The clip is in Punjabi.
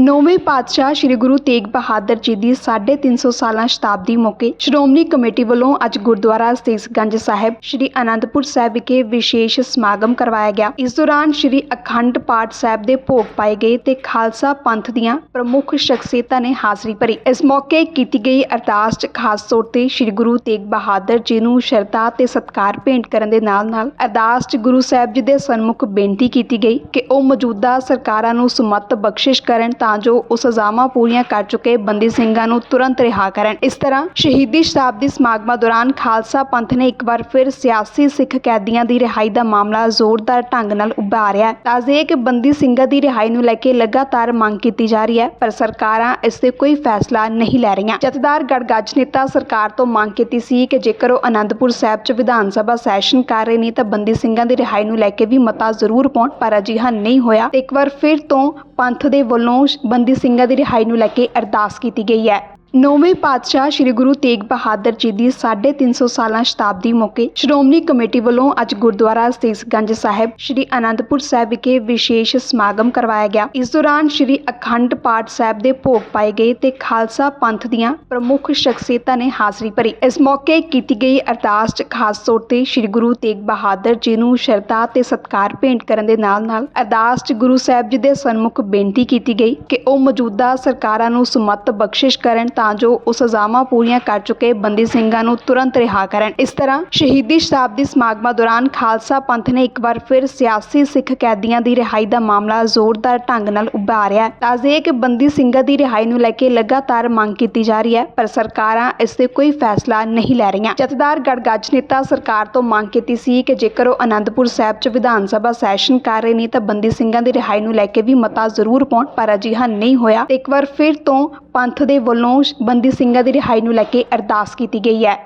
ਨੌਵੇਂ ਪਾਤਸ਼ਾਹ ਸ੍ਰੀ ਗੁਰੂ ਤੇਗ ਬਹਾਦਰ ਜੀ ਦੀ 350 ਸਾਲਾਂ ਸ਼ਤਾਬਦੀ ਮੌਕੇ ਸ਼੍ਰੋਮਣੀ ਕਮੇਟੀ ਵੱਲੋਂ ਅੱਜ ਗੁਰਦੁਆਰਾ ਸੀਸਗੰਜ ਸਾਹਿਬ ਸ੍ਰੀ ਅਨੰਦਪੁਰ ਸਾਹਿਬ ਵਿਖੇ ਵਿਸ਼ੇਸ਼ ਸਮਾਗਮ ਕਰਵਾਇਆ ਗਿਆ। ਇਸ ਦੌਰਾਨ ਸ੍ਰੀ ਅਖੰਡ ਪਾਠ ਸਾਹਿਬ ਦੇ ਭੋਗ ਪਾਏ ਗਏ ਤੇ ਖਾਲਸਾ ਪੰਥ ਦੀਆਂ ਪ੍ਰਮੁੱਖ ਸ਼ਖਸੀਅਤਾਂ ਨੇ ਹਾਜ਼ਰੀ ਭਰੀ। ਇਸ ਮੌਕੇ ਕੀਤੀ ਗਈ ਅਰਦਾਸ 'ਚ ਖਾਸ ਤੌਰ ਤੇ ਸ੍ਰੀ ਗੁਰੂ ਤੇਗ ਬਹਾਦਰ ਜੀ ਨੂੰ ਸ਼ਰਧਾ ਤੇ ਸਤਿਕਾਰ ਭੇਂਟ ਕਰਨ ਦੇ ਨਾਲ-ਨਾਲ ਅਰਦਾਸ 'ਚ ਗੁਰੂ ਸਾਹਿਬ ਜੀ ਦੇ ਸਨਮੁਖ ਬੇਨਤੀ ਕੀਤੀ ਗਈ ਕਿ ਉਹ ਮੌਜੂਦਾ ਸਰਕਾਰਾਂ ਨੂੰ ਸਮੱਤ ਬਖਸ਼ਿਸ਼ ਕਰਨ ਤਾਂ ਜੋ ਉਹ ਸਜ਼ਾਵਾਂ ਪੂਰੀਆਂ ਕਰ ਚੁੱਕੇ ਬੰਦੀ ਸਿੰਘਾਂ ਨੂੰ ਤੁਰੰਤ ਰਿਹਾ ਕਰਨ। ਇਸ ਤਰ੍ਹਾਂ ਸ਼ਹੀਦੀ ਸ਼ਤਾਬਦੀ ਸਮਾਗਮਾਂ ਦੌਰਾਨ ਖਾਲਸਾ ਪੰਥ ਨੇ ਇੱਕ ਵਾਰ ਫਿਰ ਸਿਆਸੀ ਸਿੱਖ ਕੈਦੀਆਂ ਦੀ ਰਿਹਾਈ ਦਾ ਮਾਮਲਾ ਜ਼ੋਰਦਾਰ ਢੰਗ ਨਾਲ ਉਭਾਰਿਆ ਹੈ। ਕਿ ਬੰਦੀ ਸਿੰਘਾਂ ਦੀ ਰਿਹਾਈ ਨੂੰ ਲੈ ਕੇ ਲਗਾਤਾਰ ਮੰਗ ਕੀਤੀ ਜਾ ਰਹੀ ਹੈ, ਪਰ ਸਰਕਾਰਾਂ ਇਸ ਤੇ ਕੋਈ ਫੈਸਲਾ ਨਹੀਂ ਲੈ ਰਹੀਆਂ। ਜਥੇਦਾਰ ਗੜਗੱਜ ਨੇਤਾ ਸਰਕਾਰ ਤੋਂ ਮੰਗ ਕੀਤੀ ਸੀ ਕਿ ਜੇਕਰ ਉਹ ਅਨੰਦਪੁਰ ਸਾਹਿਬ 'ਚ ਵਿਧਾਨ ਸਭਾ ਸੈਸ਼ਨ ਕਰ ਰਹੇ ਨੇ ਤਾਂ ਬੰਦੀ ਸਿੰਘਾਂ ਦੀ ਰਿਹਾਈ ਨੂੰ ਲੈ ਕੇ ਵੀ ਮਤਾ ਜ਼ਰੂਰ ਪਾਉਣ, ਪਰ ਅਜਿਹਾ ਨਹੀਂ ਹੋਇਆ। ਤੇ ਇੱਕ ਵਾਰ ਫਿਰ ਤੋਂ ਪੰਥ ਦੇ ਵੱਲੋਂ ਬੰਦੀ ਸਿੰਘਾਂ ਦੀ ਰਿਹਾਈ ਨੂੰ ਲੈ ਕੇ ਅਰਦਾਸ ਕੀਤੀ ਗਈ ਹੈ। ਨੌਵੇਂ ਪਾਤਸ਼ਾਹ ਸ੍ਰੀ ਗੁਰੂ ਤੇਗ ਬਹਾਦਰ ਜੀ ਦੀ 350 ਸਾਲਾਂ ਸ਼ਤਾਬਦੀ ਮੌਕੇ ਸ਼੍ਰੋਮਣੀ ਕਮੇਟੀ ਵੱਲੋਂ ਅੱਜ ਗੁਰਦੁਆਰਾ ਸੀਸਗੰਜ ਸਾਹਿਬ ਸ੍ਰੀ ਅਨੰਦਪੁਰ ਸਾਹਿਬ ਵਿਖੇ ਵਿਸ਼ੇਸ਼ ਸਮਾਗਮ ਕਰਵਾਇਆ ਗਿਆ। ਇਸ ਦੌਰਾਨ ਸ੍ਰੀ ਅਖੰਡ ਪਾਠ ਸਾਹਿਬ ਦੇ ਭੋਗ ਪਾਏ ਗਏ ਤੇ ਖਾਲਸਾ ਪੰਥ ਦੀਆਂ ਪ੍ਰਮੁੱਖ ਸ਼ਖਸੀਅਤਾਂ ਨੇ ਹਾਜ਼ਰੀ ਭਰੀ। ਇਸ ਮੌਕੇ ਕੀਤੀ ਗਈ ਅਰਦਾਸ 'ਚ ਖਾਸ ਤੌਰ ਤੇ ਸ੍ਰੀ ਗੁਰੂ ਤੇਗ ਬਹਾਦਰ ਜੀ ਨੂੰ ਸ਼ਰਧਾ ਤੇ ਸਤਿਕਾਰ ਭੇਂਟ ਕਰਨ ਦੇ ਨਾਲ-ਨਾਲ ਅਰਦਾਸ 'ਚ ਗੁਰੂ ਸਾਹਿਬ ਜੀ ਦੇ ਸਨਮੁਖ ਬੇਨਤੀ ਕੀਤੀ ਗਈ ਕਿ ਉਹ ਮੌਜੂਦਾ ਸਰਕਾਰਾਂ ਨੂੰ ਸਮੱਤ ਬਖਸ਼ਿਸ਼ ਕਰਨ ਤਾਂ ਜੋ ਉਹ ਸਜ਼ਾਵਾਂ ਪੂਰੀਆਂ ਕਰ ਚੁੱਕੇ ਬੰਦੀ ਸਿੰਘਾਂ ਨੂੰ ਤੁਰੰਤ ਰਿਹਾ ਕਰਨ। ਇਸ ਤਰ੍ਹਾਂ ਸ਼ਹੀਦੀ ਸ਼ਤਾਬਦੀ ਸਮਾਗਮਾਂ ਦੌਰਾਨ ਖਾਲਸਾ ਪੰਥ ਨੇ ਇੱਕ ਵਾਰ ਫਿਰ ਸਿਆਸੀ ਸਿੱਖ ਕੈਦੀਆਂ ਦੀ ਰਿਹਾਈ ਦਾ ਮਾਮਲਾ ਜ਼ੋਰਦਾਰ ਢੰਗ ਨਾਲ ਉਭਾਰਿਆ। ਹੈ ਕਿ ਬੰਦੀ ਸਿੰਘਾਂ ਦੀ ਰਿਹਾਈ ਨੂੰ ਲੈ ਕੇ ਲਗਾਤਾਰ ਮੰਗ ਕੀਤੀ ਜਾ ਰਹੀ ਹੈ, ਪਰ ਸਰਕਾਰਾਂ ਇਸ ਤੇ ਕੋਈ ਫੈਸਲਾ ਨਹੀਂ ਲੈ ਰਹੀਆਂ। ਜਥੇਦਾਰ ਗੜਗੱਜ ਨੇਤਾ ਸਰਕਾਰ ਤੋਂ ਮੰਗ ਕੀਤੀ ਸੀ ਕਿ ਜੇਕਰ ਉਹ ਅਨੰਦਪੁਰ ਸਾਹਿਬ 'ਚ ਵਿਧਾਨ ਸਭਾ ਸੈਸ਼ਨ ਕਰ ਰਹੇ ਨੇ ਤਾਂ ਬੰਦੀ ਸਿੰਘਾਂ ਦੀ ਰਿਹਾਈ ਨੂੰ ਲੈ ਕੇ ਵੀ ਮਤਾ ਜ਼ਰੂਰ ਪਾਉਣ, ਪਰ ਅਜਿਹਾ ਨਹੀਂ ਹੋਇਆ। ਤੇ ਇੱਕ ਵਾਰ ਫਿਰ ਤੋਂ ਪੰਥ ਦੇ ਵੱਲੋਂ ਬੰਦੀ ਸਿੰਘਾਂ ਦੀ ਰਿਹਾਈ ਨੂੰ ਲੈ ਕੇ ਅਰਦਾਸ ਕੀਤੀ ਗਈ ਹੈ।